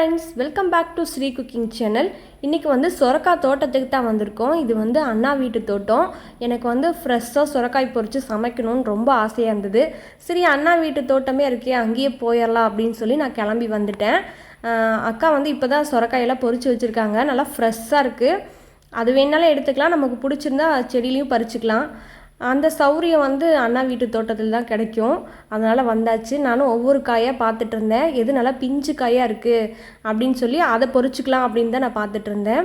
Friends welcome back to Sri cooking channel இன்றைக்கி வந்து சொரக்காய் தோட்டத்துக்கு தான் வந்திருக்கோம். இது வந்து அண்ணா வீட்டு தோட்டம். எனக்கு வந்து ஃப்ரெஷ்ஷாக சுரக்காய் பொறிச்சு சமைக்கணும்னு ரொம்ப ஆசையாக இருந்தது. சரி அண்ணா வீட்டு தோட்டமே இருக்கே அங்கேயே போயிடலாம் அப்படின்னு சொல்லி நான் கிளம்பி வந்துட்டேன். அக்கா வந்து இப்போ தான் சுரக்காயெல்லாம் பொறிச்சு வச்சுருக்காங்க. நல்லா ஃப்ரெஷ்ஷாக இருக்குது அது வேணாலும் எடுத்துக்கலாம். நமக்கு பிடிச்சிருந்தா செடியிலையும் பறிச்சுக்கலாம். அந்த சௌரியம் வந்து அண்ணா வீட்டு தோட்டத்தில் தான் கிடைக்கும். அதனால் வந்தாச்சு. நானும் ஒவ்வொரு காயாக பார்த்துட்டு இருந்தேன். எது நல்லா பிஞ்சு காயாக இருக்குது அப்படின்னு சொல்லி அதை பொறிச்சிக்கலாம் அப்படின்னு தான் நான் பார்த்துட்டு இருந்தேன்.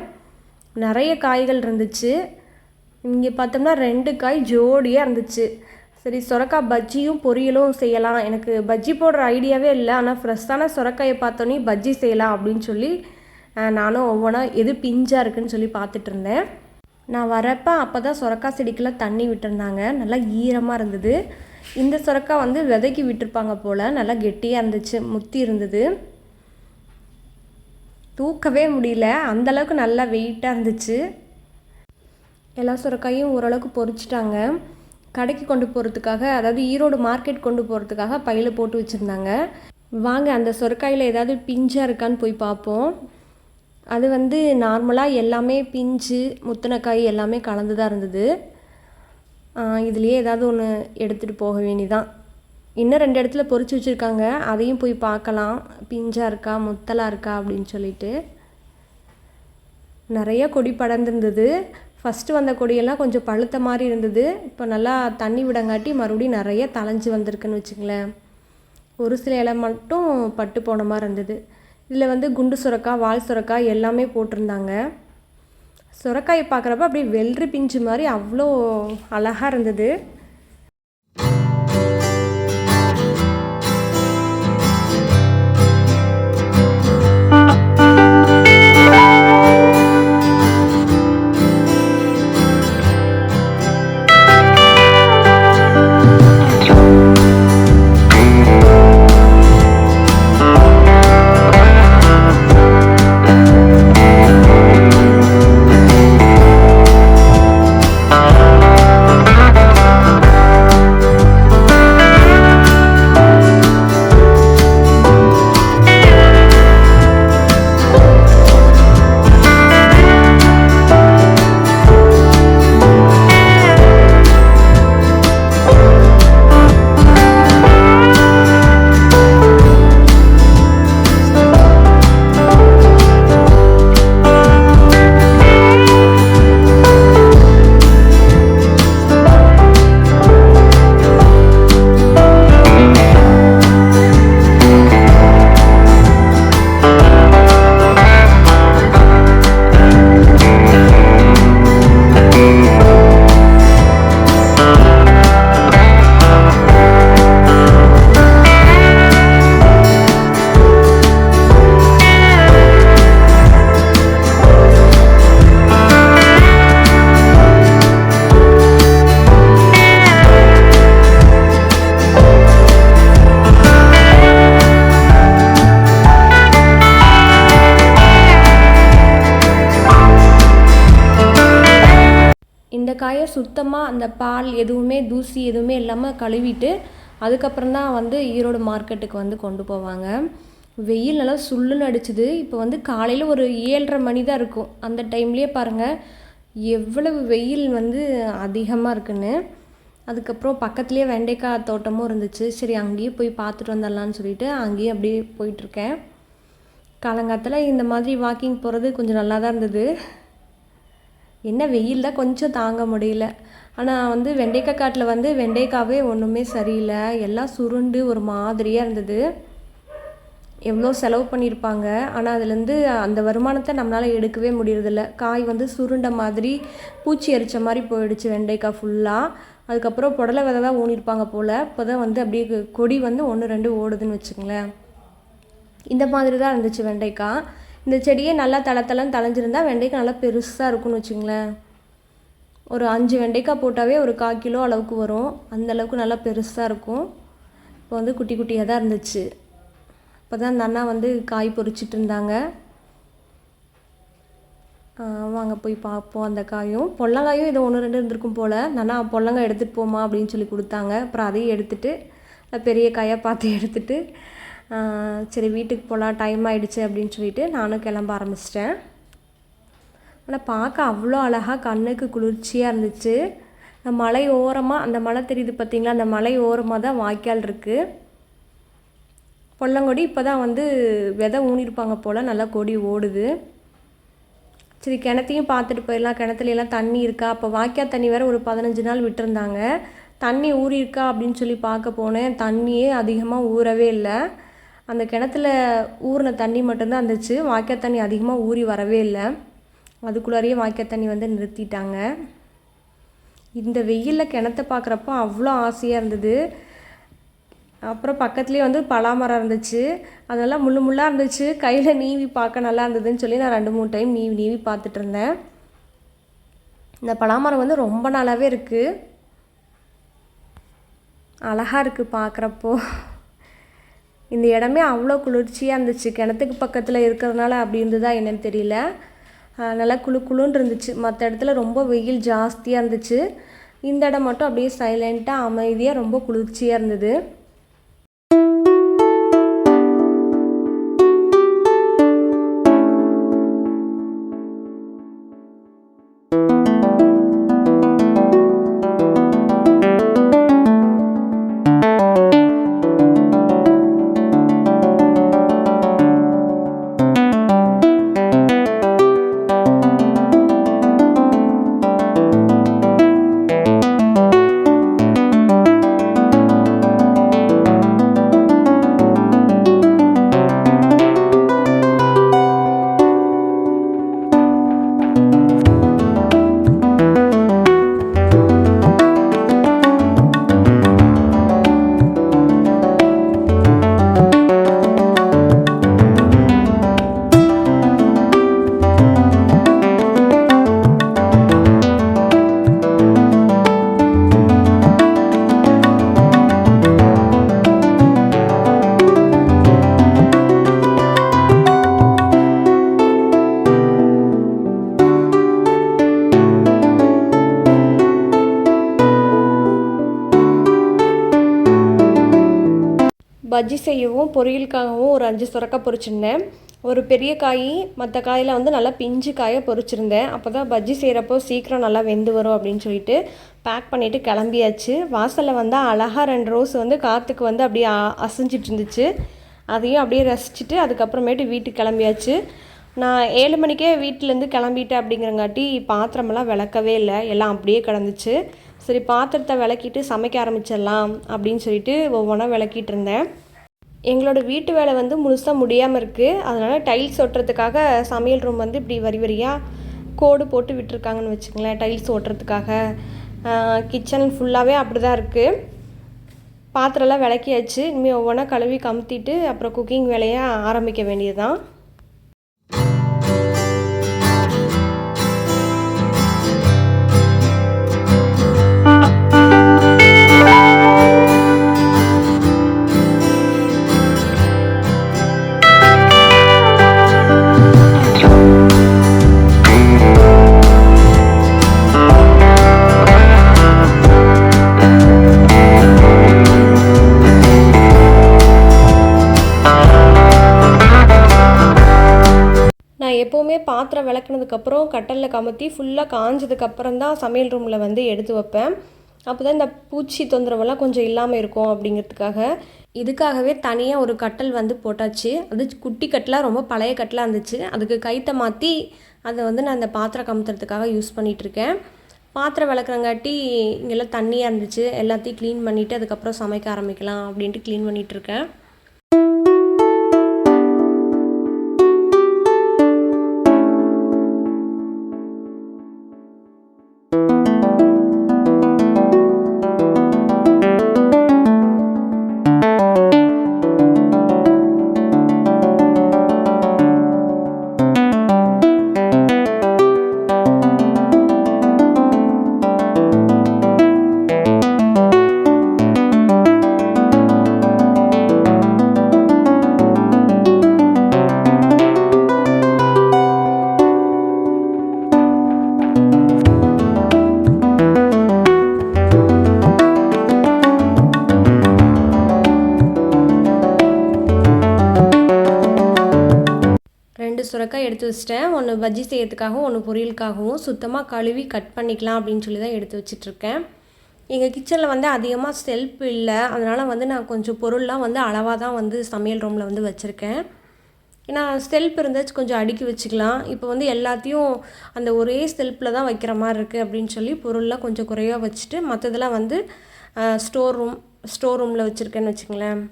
நிறைய காய்கள் இருந்துச்சு. இங்கே பார்த்தோம்னா ரெண்டு காய் ஜோடியாக இருந்துச்சு. சரி சொரக்காய் பஜ்ஜியும் பொரியலும் செய்யலாம். எனக்கு பஜ்ஜி போடுற ஐடியாவே இல்லை. ஆனால் ஃப்ரெஷ்ஷான சுரக்காயை பார்த்தோன்னே பஜ்ஜி செய்யலாம் அப்படின்னு சொல்லி நானும் ஒவ்வொன்றா எது பிஞ்சாக இருக்குன்னு சொல்லி பார்த்துட்டு இருந்தேன். நான் வரப்போ அப்போ தான் சொரக்காய் செடிக்கெல்லாம் தண்ணி விட்டுருந்தாங்க. நல்லா ஈரமாக இருந்தது. இந்த சொரக்காய் வந்து விதைக்கு விட்டுருப்பாங்க போல். நல்லா கெட்டியாக இருந்துச்சு. முத்தி இருந்தது. தூக்கவே முடியல. அந்த அளவுக்கு நல்லா வெயிட்டாக இருந்துச்சு. எல்லா சுரக்காயும் ஓரளவுக்கு பொறிச்சிட்டாங்க. கடைக்கு கொண்டு போகிறதுக்காக அதாவது ஈரோடு மார்க்கெட் கொண்டு போகிறதுக்காக பையில் போட்டு வச்சுருந்தாங்க. வாங்க அந்த சொரக்காயில் ஏதாவது பிஞ்சாக இருக்கான்னு போய் பார்ப்போம். அது வந்து நார்மலாக எல்லாமே பிஞ்சு முத்தினக்காய் எல்லாமே கலந்து தான் இருந்தது இதுலேயே ஏதாவது ஒன்று எடுத்துகிட்டு போக வேண்டிதான். இன்னும் ரெண்டு இடத்துல பொறிச்சு வச்சுருக்காங்க. அதையும் போய் பார்க்கலாம். பிஞ்சாக இருக்கா முத்தலாக இருக்கா அப்படின்னு சொல்லிட்டு. நிறைய கொடி படர்ந்துருந்தது. ஃபஸ்ட்டு வந்த கொடியெல்லாம் கொஞ்சம் பழுத்த மாதிரி இருந்தது. இப்போ நல்லா தண்ணி விடங்காட்டி மறுபடியும் நிறைய தளைஞ்சு வந்திருக்குன்னு வச்சுங்களேன் ஒரு சில இலை மட்டும் பட்டு போன மாதிரி இருந்தது. இதில் வந்து குண்டு சுரக்காய் வால் சுரக்காய் எல்லாமே போட்டிருந்தாங்க. சுரக்காயை பார்க்குறப்ப அப்படியே வெள்ளரி பிஞ்சு மாதிரி அவ்வளோ அழகாக இருந்தது. சுத்தமாக அந்த பால் எதுவுமே தூசி எதுவுமே இல்லாமல் கழுவிட்டு அதுக்கப்புறம் தான் வந்து ஈரோடு மார்க்கெட்டுக்கு வந்து கொண்டு போவாங்க. வெயில் நல்லா சுள்ளுன்னு அடிச்சுது. இப்போ வந்து காலையில் ஒரு ஏழரை மணி தான் இருக்கும். அந்த டைம்லேயே பாருங்கள் எவ்வளவு வெயில் வந்து அதிகமாக இருக்குன்னு. அதுக்கப்புறம் பக்கத்துலேயே வெண்டைக்காய் தோட்டமும் இருந்துச்சு. சரி அங்கேயே போய் பார்த்துட்டு வந்துடலான்னு சொல்லிட்டு அங்கேயே அப்படியே போயிட்டுருக்கேன் காலங்காத்தில் இந்த மாதிரி வாக்கிங் போகிறது கொஞ்சம் நல்லா தான் இருந்தது. என்ன வெயில் தான் கொஞ்சம் தாங்க முடியல. ஆனால் வந்து வெண்டைக்காய் காட்டில் வந்து வெண்டைக்காவே ஒன்றுமே சரியில்லை. எல்லாம் சுருண்டு ஒரு மாதிரியாக இருந்தது. எவ்வளோ செலவு பண்ணியிருப்பாங்க ஆனால் அதுலேருந்து அந்த வருமானத்தை நம்மளால் எடுக்கவே முடியறதில்ல. காய் வந்து சுருண்ட மாதிரி பூச்சி அரிச்ச மாதிரி போயிடுச்சு வெண்டைக்காய் ஃபுல்லாக அதுக்கப்புறம் புடலை விதை தான் ஊனியிருப்பாங்க போல். இப்போ தான் வந்து அப்படியே கொடி வந்து ஒன்று ரெண்டு ஓடுதுன்னு வச்சுங்களேன் இந்த மாதிரி தான் இருந்துச்சு வெண்டைக்காய். இந்த செடியே நல்லா தளத்தளம் தளன்னு தளைஞ்சிருந்தா வெண்டைக்காய் நல்லா பெருசாக இருக்கும்னு வச்சுங்களேன். ஒரு அஞ்சு வெண்டைக்காய் போட்டாவே ஒரு கால் கிலோ அளவுக்கு வரும். அந்த அளவுக்கு நல்லா பெருசாக இருக்கும். இப்போ வந்து குட்டி குட்டியாக தான் இருந்துச்சு. இப்போ தான் அந்த அண்ணா வந்து காய் பொறிச்சிட்டு இருந்தாங்க. வாங்க போய் பார்ப்போம் அந்த காயும். பொல்லங்காயும் இது ஒன்று ரெண்டு இருந்திருக்கும் போல். நானா பொல்லங்காய் எடுத்துகிட்டு போமா அப்படின்னு சொல்லி கொடுத்தாங்க. அப்புறம் அதையும் எடுத்துகிட்டு பெரிய காயாக பார்த்து எடுத்துகிட்டு சரி வீட்டுக்கு போகலாம் டைம் ஆகிடுச்சு அப்படின்னு சொல்லிட்டு நானும் கிளம்ப ஆரம்பிச்சிட்டேன். ஆனால் பார்க்க அவ்வளோ அழகாக கண்ணுக்கு குளிர்ச்சியாக இருந்துச்சு. அந்த மலை ஓரமாக அந்த மலை தெரியுது பார்த்தீங்களா? அந்த மலை ஓரமாக தான் வாய்க்கால் இருக்குது பொல்லங்கொடி இப்போ தான் வந்து விதை ஊனிருப்பாங்க போல் நல்லா கொடி ஓடுது. சரி கிணத்தையும் பார்த்துட்டு போயிடலாம். கிணத்துலலாம் தண்ணி இருக்கா? அப்போ வாய்க்கால் தண்ணி வேறு ஒரு பதினஞ்சு நாள் விட்டுருந்தாங்க. தண்ணி ஊறியிருக்கா அப்படின்னு சொல்லி பார்க்க போனேன். தண்ணியே அதிகமாக ஊறவே இல்லை. அந்த கிணத்துல ஊறின தண்ணி மட்டும்தான் இருந்துச்சு. வாய்க்கால் தண்ணி அதிகமாக ஊறி வரவே இல்லை. அதுக்குள்ளாரையே வாய்க்கால் தண்ணி வந்து நிறுத்திட்டாங்க. இந்த வெயிலில் கிணத்த பார்க்குறப்போ அவ்வளோ ஆசையாக இருந்தது. அப்புறம் பக்கத்துலேயே வந்து பலாமரம் இருந்துச்சு. அதெல்லாம் முள்ளு முள்ளாக இருந்துச்சு. கையில் நீவி பார்க்க நல்லா இருந்ததுன்னு சொல்லி நான் ரெண்டு மூணு டைம் நீவி நீவி பார்த்துட்டு இருந்தேன். இந்த பலாமரம் வந்து ரொம்ப நாளாகவே இருக்குது அழகாக இருக்குது பார்க்குறப்போ இந்த இடமே அவ்வளோ குளிர்ச்சியாக இருந்துச்சு. கிணத்துக்கு பக்கத்தில் இருக்கிறதுனால அப்படி இருந்ததா என்னன்னு தெரியல. நல்லா குளு குளுன்னு இருந்துச்சு. மற்ற இடத்துல ரொம்ப வெயில் ஜாஸ்தியாக இருந்துச்சு. இந்த இடம் மட்டும் அப்படியே சைலண்ட்டாக அமைதியாக ரொம்ப குளிர்ச்சியாக இருந்தது. பஜ்ஜி செய்யவும் பொரியலுக்காகவும் ஒரு அஞ்சு சுரக்காய் பொரிச்சிருந்தேன். ஒரு பெரிய காய் மற்ற காயில் வந்து நல்லா பிஞ்சு காயை பொரிச்சிருந்தேன். அப்போ தான் பஜ்ஜி செய்கிறப்போ சீக்கிரம் நல்லா வெந்து வரும் அப்படின்னு சொல்லிட்டு பேக் பண்ணிவிட்டு கிளம்பியாச்சு. வாசலில் வந்தால் அழகாக ரெண்டு ரோஸ் வந்து காற்றுக்கு வந்து அப்படியே அசைஞ்சிட்டு இருந்துச்சு. அதையும் அப்படியே ரசிச்சுட்டு அதுக்கப்புறமேட்டு வீட்டுக்கு கிளம்பியாச்சு. நான் ஏழு மணிக்கே வீட்டிலேருந்து கிளம்பிட்டேன் அப்படிங்கிறங்காட்டி பாத்திரமெல்லாம் விளக்கவே இல்லை. எல்லாம் அப்படியே கிடந்துச்சு. சரி பாத்திரத்தை விளக்கிட்டு சமைக்க ஆரம்பிச்சிடலாம் அப்படின்னு சொல்லிட்டு ஒவ்வொன்றா விளக்கிட்டு இருந்தேன். எங்களோட வீட்டு வேலை வந்து முழுசாக முடியாமல் இருக்குது அதனால் டைல்ஸ் ஒட்டுறதுக்காக சமையல் ரூம் வந்து இப்படி வரி வரியாக கோடு போட்டு விட்டுருக்காங்கன்னு வச்சுங்களேன் டைல்ஸ் ஓட்டுறதுக்காக கிச்சன் ஃபுல்லாகவே அப்படி தான் இருக்குது பாத்திரம்லாம் விளக்கியாச்சு. இனிமேல் ஒவ்வொன்றா கழுவி கமுத்திட்டு அப்புறம் குக்கிங் வேலையை ஆரம்பிக்க வேண்டியது தான் அதுக்கப்புறம் கட்டலில் கமுத்தி ஃபுல்லாக காஞ்சதுக்கப்புறம் தான் சமையல் ரூமில் வந்து எடுத்து வைப்பேன். அப்போ தான் இந்த பூச்சி தொந்தரவெல்லாம் கொஞ்சம் இல்லாமல் இருக்கும் அப்படிங்கிறதுக்காக. இதுக்காகவே தனியாக ஒரு கட்டல் வந்து போட்டாச்சு. அது குட்டி கட்டலாக ரொம்ப பழைய கட்டலாக இருந்துச்சு. அதுக்கு கைத்தை மாற்றி அதை வந்து நான் இந்த பாத்திரம் கமுத்துறதுக்காக யூஸ் பண்ணிகிட்ருக்கேன் பாத்திரம் விளக்குறங்காட்டி இங்கெல்லாம் தண்ணியாக இருந்துச்சு. எல்லாத்தையும் க்ளீன் பண்ணிவிட்டு அதுக்கப்புறம் சமைக்க ஆரம்பிக்கலாம் அப்படின்ட்டு க்ளீன் பண்ணிகிட்ருக்கேன் வச்சிட்டேன் ஒன்று பஜ்ஜி செய்யறதுக்காகவும் ஒன்று பொரியலுக்காகவும் சுத்தமாக கழுவி கட் பண்ணிக்கலாம் அப்படின்னு சொல்லி தான் எடுத்து வச்சிட்ருக்கேன் எங்கள் கிச்சனில் வந்து அதிகமாக செல்ஃப் இல்லை. அதனால் வந்து நான் கொஞ்சம் பொருள்லாம் வந்து அளவாக தான் வந்து சமையல் ரூமில் வந்து வச்சுருக்கேன். ஏன்னா செல்ஃப் இருந்தாச்சு கொஞ்சம் அடுக்கி வச்சுக்கலாம். இப்போ வந்து எல்லாத்தையும் அந்த ஒரே செல்ஃபில் தான் வைக்கிற மாதிரி இருக்குது அப்படின்னு சொல்லி பொருள்லாம் கொஞ்சம் குறைவாக வச்சுட்டு மற்றதெல்லாம் வந்து ஸ்டோர் ரூம் ஸ்டோர் ரூமில் வச்சுருக்கேன்னு வச்சுங்களேன்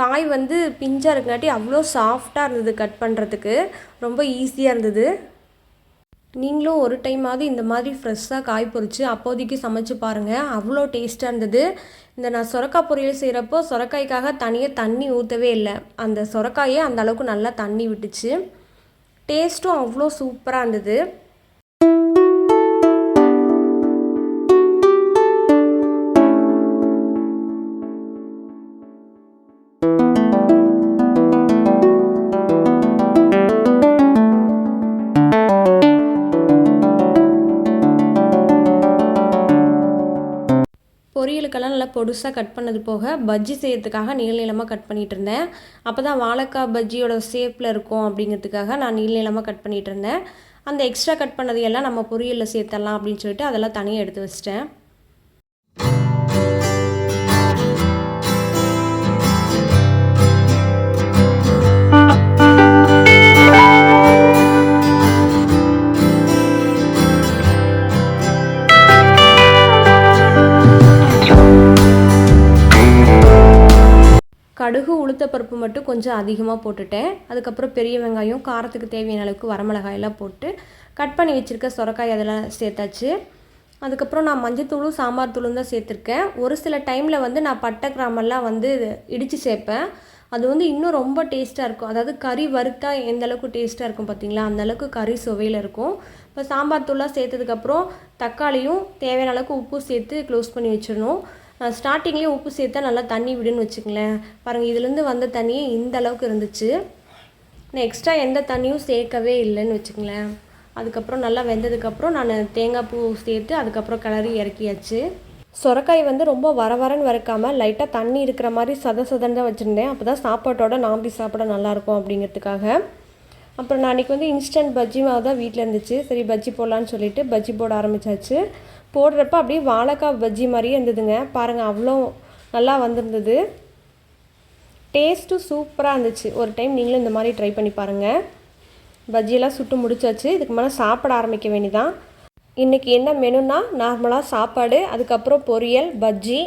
காய் வந்து பிஞ்சாக இருக்கங்காட்டி அவ்வளோ சாஃப்டாக இருந்தது கட் பண்ணுறதுக்கு ரொம்ப ஈஸியாக இருந்தது. நீங்களும் ஒரு டைமாவது இந்த மாதிரி ஃப்ரெஷ்ஷாக காய் பொறிச்சு அப்போதைக்கு சமைச்சு பாருங்கள் அவ்வளோ டேஸ்ட்டாக இருந்தது. இந்த நான் சொரக்காய் பொரியல் செய்கிறப்போ சொரக்காய்க்காக தனியாக தண்ணி ஊற்றவே இல்லை. அந்த சொரக்காயே அந்த அளவுக்கு நல்லா தண்ணி விட்டுச்சு. டேஸ்ட்டும் அவ்வளோ சூப்பராக இருந்தது. நல்லா பொடுசாக கட் பண்ணது போக பஜ்ஜி செய்யறதுக்காக நீள நீளமாக கட் பண்ணிகிட்டு இருந்தேன். அப்போ தான் வாழைக்காய் பஜ்ஜியோட ஷேப்பில் இருக்கும் அப்படிங்கிறதுக்காக நான் நீள நீளமாக கட் பண்ணிகிட்டு இருந்தேன். அந்த எக்ஸ்ட்ரா கட் பண்ணது எல்லாம் நம்ம பொரியலில் சேர்த்துடலாம் அப்படின்னு சொல்லிட்டு அதெல்லாம் தனியாக எடுத்து வச்சிட்டேன். கடுகு உளுத்தப்பருப்பு மட்டும் கொஞ்சம் அதிகமாக போட்டுட்டேன். அதுக்கப்புறம் பெரிய வெங்காயம் காரத்துக்கு தேவையான அளவுக்கு வரமிளகாயெல்லாம் போட்டு கட் பண்ணி வச்சுருக்க சொரக்காய் அதெல்லாம் சேர்த்தாச்சு. அதுக்கப்புறம் நான் மஞ்சத்தூளும் சாம்பார் தூளும் தான் சேர்த்துருக்கேன். ஒரு சில டைமில் வந்து நான் பட்டை கிராமெல்லாம் வந்து இடித்து சேர்ப்பேன். அது வந்து இன்னும் ரொம்ப டேஸ்ட்டாக இருக்கும். அதாவது கறி வறுத்தா எந்த அளவுக்கு டேஸ்ட்டாக இருக்கும் பார்த்தீங்களா அந்த அளவுக்கு கறி சுவையில் இருக்கும். இப்போ சாம்பார் தூளாக சேர்த்ததுக்கப்புறம் தக்காளியும் தேவையான அளவுக்கு உப்பு சேர்த்து க்ளோஸ் பண்ணி வச்சிடணும். ஸ்டார்டிங்லேயே உப்பு சேர்த்தா நல்லா தண்ணி விடுன்னு வச்சுக்கங்களேன். பாருங்கள் இதுலேருந்து வந்த தண்ணியே இந்த அளவுக்கு இருந்துச்சு. நான் எக்ஸ்ட்ரா எந்த தண்ணியும் சேர்க்கவே இல்லைன்னு வச்சுக்கங்களேன். அதுக்கப்புறம் நல்லா வெந்ததுக்கப்புறம் நான் தேங்காய் பூ சேர்த்து அதுக்கப்புறம் கிளறி இறக்கியாச்சு. சொரக்காய் வந்து ரொம்ப வர வரன்னு வறுக்காமல் லைட்டாக தண்ணி இருக்கிற மாதிரி சத சதன் தான் வச்சுருந்தேன். அப்போ தான் சாப்பாட்டோட நாம்பி சாப்பிட நல்லாயிருக்கும் அப்படிங்கிறதுக்காக. அப்புறம் நான் அன்றைக்கி வந்து இன்ஸ்டன்ட் பஜ்ஜி மாவு தான் வீட்டில் இருந்துச்சு. சரி பஜ்ஜி போடலான்னு சொல்லிட்டு பஜ்ஜி போட ஆரம்பித்தாச்சு போடுறப்ப அப்படியே வாழைக்காய் பஜ்ஜி மாதிரியே இருந்ததுங்க. பாருங்கள் அவ்வளோ நல்லா வந்திருந்தது. டேஸ்ட்டும் சூப்பராக இருந்துச்சு. ஒரு டைம் நீங்களும் இந்த மாதிரி ட்ரை பண்ணி பாருங்கள் பஜ்ஜியெல்லாம் சுட்டு முடிச்சாச்சு. இதுக்கு மேலே சாப்பிட ஆரம்பிக்க வேண்டிதான். இன்றைக்கி என்ன மெனுனா நார்மலாக சாப்பாடு அதுக்கப்புறம் பொரியல் பஜ்ஜி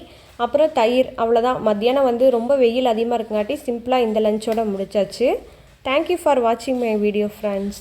அப்புறம் தயிர் அவ்வளோதான் மத்தியானம் வந்து ரொம்ப வெயில் அதிகமாக இருக்குங்காட்டி சிம்பிளாக இந்த லஞ்சோட முடிச்சாச்சு. தேங்க்யூ ஃபார் வாட்சிங் மை வீடியோ ஃப்ரெண்ட்ஸ்